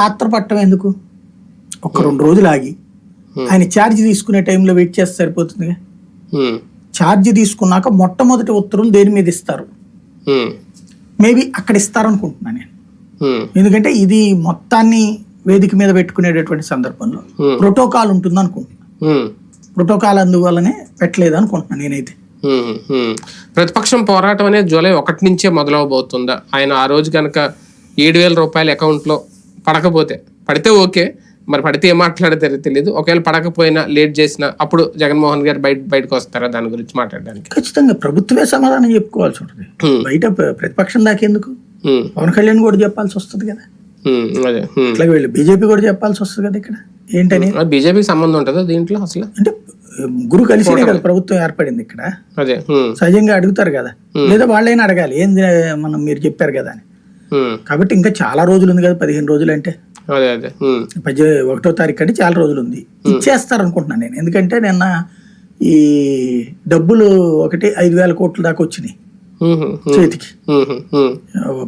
పాత్ర పట్టం ఎందుకు? ఒక రెండు రోజులు ఆగి. ఆయన ఛార్జ్ తీసుకునే టైంలో వెయిట్ చేస్తే సరిపోతుందిగా? ఉమ్, ఛార్జ్ తీసుకున్నాక మొట్టమొదటి ఉత్తర్వులు దేని మీద ఇస్తారు? మేబీ అక్కడ ఇస్తారనుకుంటున్నాను నేను. ఎందుకంటే ఇది మొత్తాన్ని వేదిక మీద పెట్టుకునేటటువంటి సందర్భంలో. ప్రోటోకాల్ ఉంటుంది అనుకుంటున్నాను ఉమ్, ప్రోటోకాల్ అందువల్లనే పెట్టలేదు అనుకుంటున్నాను నేనైతే. ప్రతిపక్షం పోరాటం అనేది జూలై ఒకటి నుంచే మొదలవబోతుందా? ఆయన ఆ రోజు కనుక ఏడు వేల రూపాయల అకౌంట్లో పడకపోతే పడితే ఓకే మరి పడితే ఏం మాట్లాడతారో తెలియదు ఒకవేళ పడకపోయినా లేట్ చేసినా అప్పుడు జగన్మోహన్ గారు బయట బయటకు వస్తారా దాని గురించి మాట్లాడడానికి? ఖచ్చితంగా ప్రభుత్వమే సమాధానం చెప్పుకోవాల్సి ఉంటుంది. బయట ప్ర- ప్రతిపక్షం దాకేందుకు? పవన్ కళ్యాణ్ కూడా చెప్పాల్సి వస్తుంది కదా. అదే. అట్లాగే వీళ్ళు బీజేపీ కూడా చెప్పాల్సి వస్తుంది కదా ఇక్కడ. ఏంటని? బీజేపీకి సంబంధం ఉంటుందా దీంట్లో అసలు? అంటే గురు కలిసినే కదా ప్రభుత్వం ఏర్పడింది ఇక్కడ. అదే సహజంగా అడుగుతారు కదా. లేదా వాళ్ళైనా అడగాలి ఏంది మనం మీరు చెప్పారు కదా అని. కాబట్టి ఇంకా చాలా రోజులు ఉంది కదా పదిహేను రోజులు అంటే పద్దె ఒకటో తారీఖు అంటే చాలా రోజులు ఉంది ఇచ్చేస్తారు అనుకుంటున్నాను నేను. ఎందుకంటే నిన్న ఈ డబ్బులు ఒకటి ఐదు వేల కోట్ల దాకా వచ్చినాయి. చేతికి.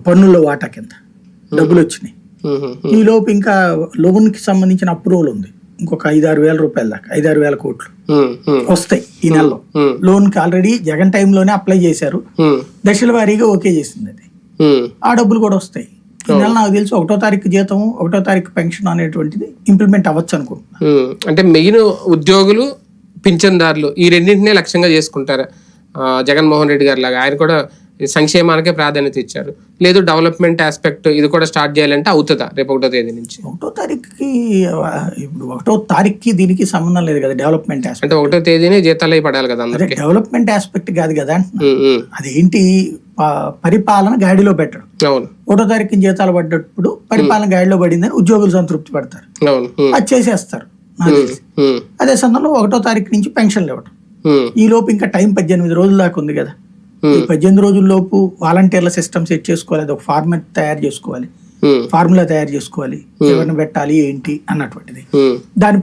పన్నుల్లో వాటా కింద డబ్బులు వచ్చినాయి. ఈ లోపు ఇంకా లోన్కి సంబంధించిన అప్రూవల్ ఉంది. ఇంకొక ఐదు ఆరు వేల రూపాయల దాకా ఐదు ఆరు వేల కోట్లు. వస్తాయి ఈ నెలలో. ఉమ్, లోన్కి ఆల్రెడీ జగన్ టైంలోనే అప్లై చేశారు. దశల వారీగా ఓకే చేసింది అది. ఆ డబ్బులు కూడా వస్తాయి. ఈ నెల నాకు తెలిసి ఒకటో తారీఖు జీతం ఒకటో తారీఖు పెన్షన్ అనేటువంటిది ఇంప్లిమెంట్ అవ్వచ్చు అనుకుంటున్నా. అంటే మెయిన్ ఉద్యోగులు పింఛన్దారులు ఈ రెండింటినే లక్ష్యంగా చేసుకుంటారు. జగన్మోహన్ రెడ్డి గారి లాగా. ఆయన కూడా సంక్షేమానికే ప్రాధాన్యత ఇచ్చారు. లేదు డెవలప్మెంట్ ఆస్పెక్ట్ ఇది కూడా స్టార్ట్ చేయాలంటే అవుతుందా రేపు ఒకటో తేదీ నుంచి? ఒకటో తారీఖుకి ఇప్పుడు ఒకటో తారీఖుకి దీనికి సంబంధం లేదు కదా డెవలప్మెంట్ ఆస్పెక్ట్. అంటే ఒకటో తేదీనే జీతాలు పడాలి కదా డెవలప్మెంట్ ఆస్పెక్ట్ కాదు కదా. అదేంటి? పరిపాలన గాడిలో పెట్టడం. ఒకటో తారీఖు జీతాలు పడ్డప్పుడు పరిపాలన గాడిలో పడిందని ఉద్యోగులు సంతృప్తి పడతారు. అది చేసేస్తారు అదే సందర్భంలో ఒకటో తారీఖు నుంచి పెన్షన్లు ఇవ్వటం. ఉమ్, ఈ లోపు ఇంకా టైం పద్దెనిమిది రోజుల దాకా ఉంది కదా. ఈ పద్దెనిమిది రోజుల లోపు వాలంటీర్ల సిస్టమ్ సెట్ చేసుకోవాలి. అది ఒక ఫార్మెట్ తయారు చేసుకోవాలి. ఫార్ములా తయారు చేసుకోవాలి. ఎవరిని పెట్టాలి ఏంటి అన్నటువంటిది. దాని